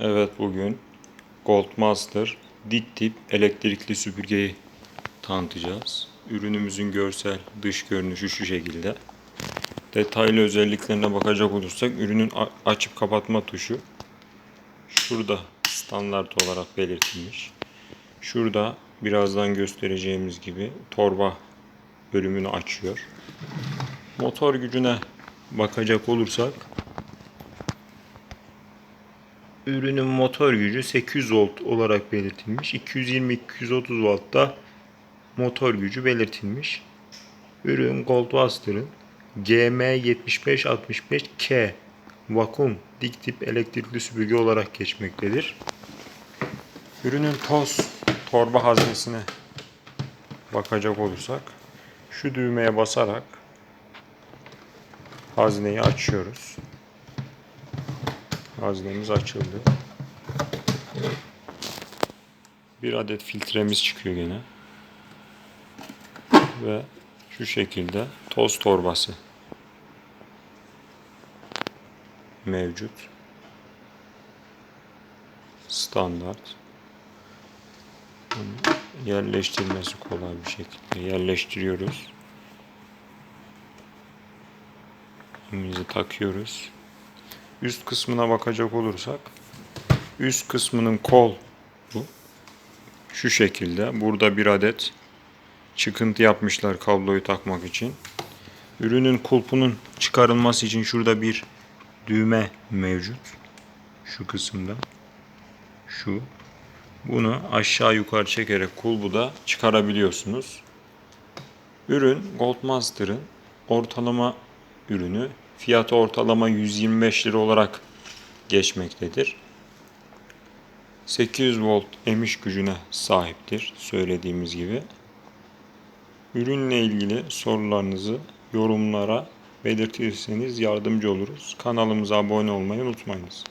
Evet bugün Goldmaster dik tip elektrikli süpürgeyi tanıtacağız. Ürünümüzün görsel dış görünüşü şu şekilde. Detaylı özelliklerine bakacak olursak ürünün açıp kapatma tuşu şurada standart olarak belirtilmiş. Şurada birazdan göstereceğimiz gibi torba bölümünü açıyor. Motor gücüne bakacak olursak Ürünün motor gücü 800 volt olarak belirtilmiş. 220-230 voltta motor gücü belirtilmiş. Ürün Goldbuster'ın GM7565K vakum dik tip elektrikli süpürge olarak geçmektedir. Ürünün toz torba haznesine bakacak olursak şu düğmeye basarak hazneyi açıyoruz. Haznemiz açıldı. Bir adet filtremiz çıkıyor gene. Ve şu şekilde toz torbası mevcut. Standart. Bunu Yerleştirmesi kolay bir şekilde yerleştiriyoruz. İpimizi takıyoruz. Üst kısmına bakacak olursak üst kısmının kol bu. Şu şekilde. Burada bir adet çıkıntı yapmışlar kabloyu takmak için. Ürünün kulpunun çıkarılması için şurada bir düğme mevcut. Şu kısımda. Şu. Bunu aşağı yukarı çekerek kulbu da çıkarabiliyorsunuz. Ürün Goldmaster'ın ortalama ürünü. Fiyatı ortalama 125 lira olarak geçmektedir. 800 volt emiş gücüne sahiptir söylediğimiz gibi. Ürünle ilgili sorularınızı yorumlara belirtirseniz yardımcı oluruz. Kanalımıza abone olmayı unutmayınız.